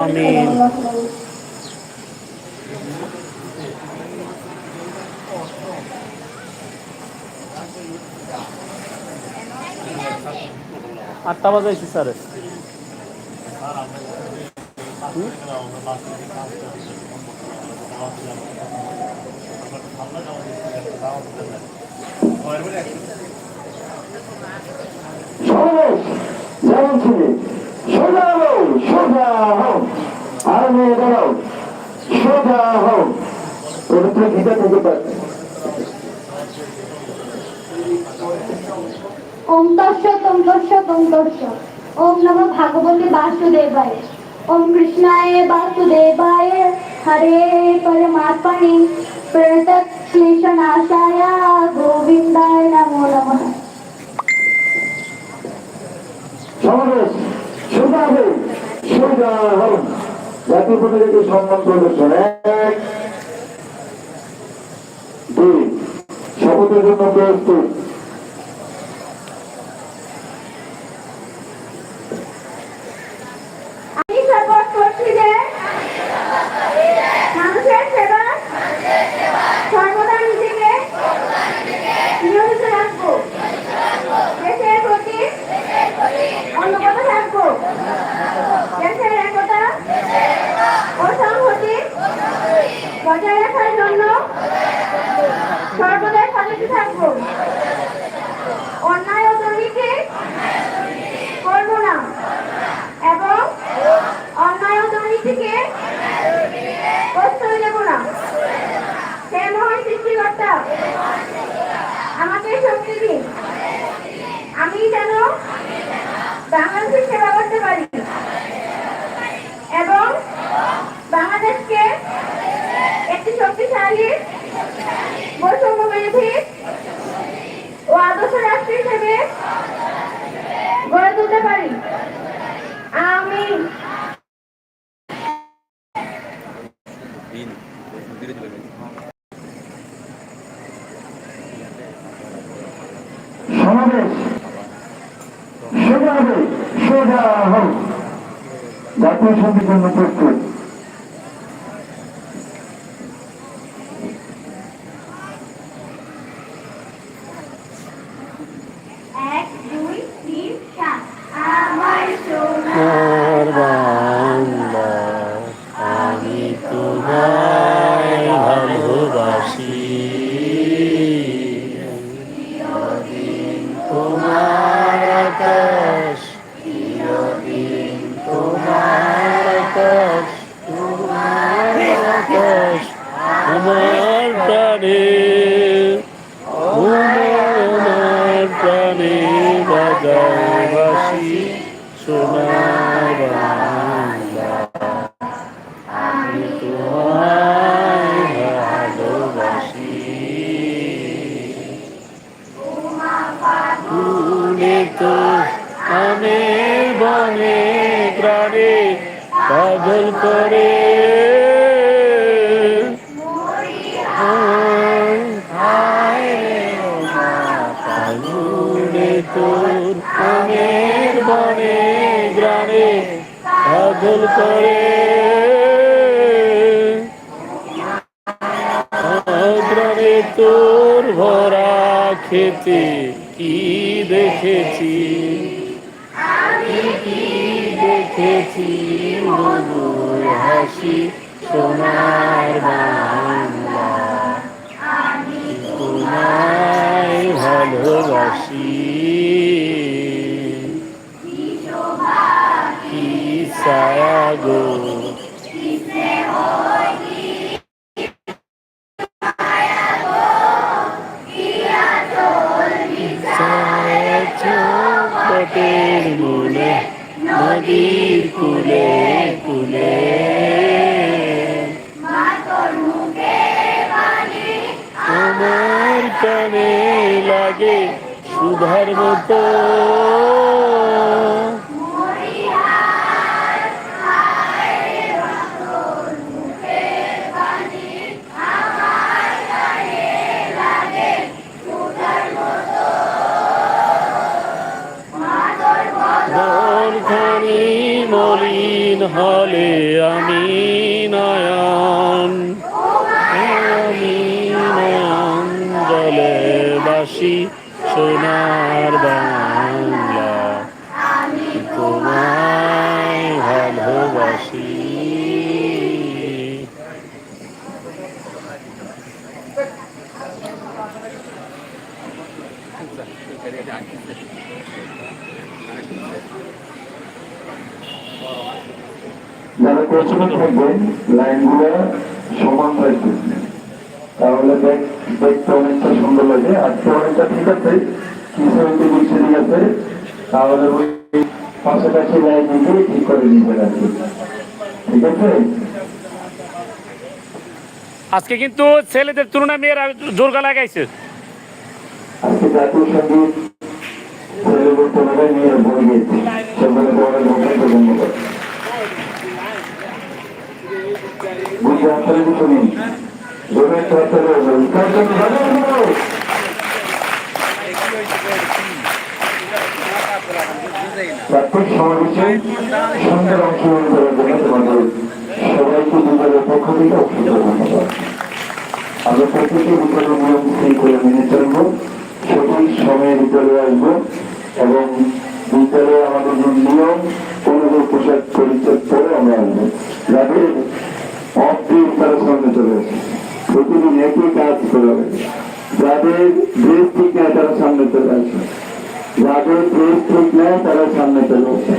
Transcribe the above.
আমিন আটটা বাজাইছি স্যার। যেমন ছিল সোজা হও সোজা হও। আর মেয়ে দাঁড়াও, সোজা হও। তো গীতা থেকে পাচ্ছে ওম বাসুদেবায়। ওম কৃষ্ণায় বাসুদেবায়। হরে পরমাত্মনে গোবিন্দায় নমো নমঃ সমাবেশ সোজা হও সোজা হও সম্মান প্রদর্শন। এক দুই শপথের জন্য প্রস্তুত। বাংলাদেশের সেবা করতে পারি। এবং বাংলাদেশকে একটি শক্তিশালী বৈষম্য ও আদর্শ রাষ্ট্র হিসেবে গড়ে তুলতে পারি। আমি সমাবেশ। হবে সোজা হও। জাতীয় সংগীত জন্য প্রস্তুত। আমার প্রাণে বাজায় বাসি সোনার বাংলা। আমি তো আনে বনে প্রাণে পাগল করে পাগল করে। গ্রামে তোর ভরা খেতে কি দেখেছি? কি দেখেছি? হাসি সোনার বাংলা। তোমায় ভালোবাসি। কি ছায়া গো কুলে আমার কানে লাগে সুধার মতো। মলিন হলে আমি নয়ন আমিন জলে বাসি সোনার বাংলা তোমায় ভালোবাসি যারা পেছনে থাকবেন লাইনগুলো সমান রাখবেন তাহলে দেখ দেখতে অনেকটা সুন্দর লাগে। আজকে অনেকটা ঠিক আছে কিছু বুঝছে ঠিক আছে। তাহলে ওই পাশাপাশি লাইন নিয়ে ঠিক করে নিতে রাখবে ঠিক আছে? আজকে কিন্তু ছেলেদের তুলনায় মেয়েরা জোরগা লাগাইছে। আজকে জাতীয় সংগীত ছেলে বলতে হবে মেয়ের বই গিয়েছে। সেগুলো বড় ধন্যবাদ হবে উৎসাহের জন্য বাজাও দিও। প্রত্যেক সমাবেশে সুন্দর অংশগ্রহণ করার জন্য তোমাদের সবাইকে বিদ্যালয়ের পক্ষ থেকে আমরা প্রত্যেকে বিদ্যালয়ের নিয়ম শৃঙ্খলা মেনে চলব সঠিক সময়ে বিদ্যালয়ে আসব এবং বিদ্যালয়ে আমাদের যে নিয়ম অনুযায়ী পোশাক পরিচয় পরে আমরা আসব যাদের অফিস তারা সামনে চলে আসে প্রতিদিন একই কাজ করে যাদের ড্রেস ঠিক নেয় তারা সামনে চলে আসে যাদের ড্রেস ঠিক নেয় তারা সামনে চলে আসে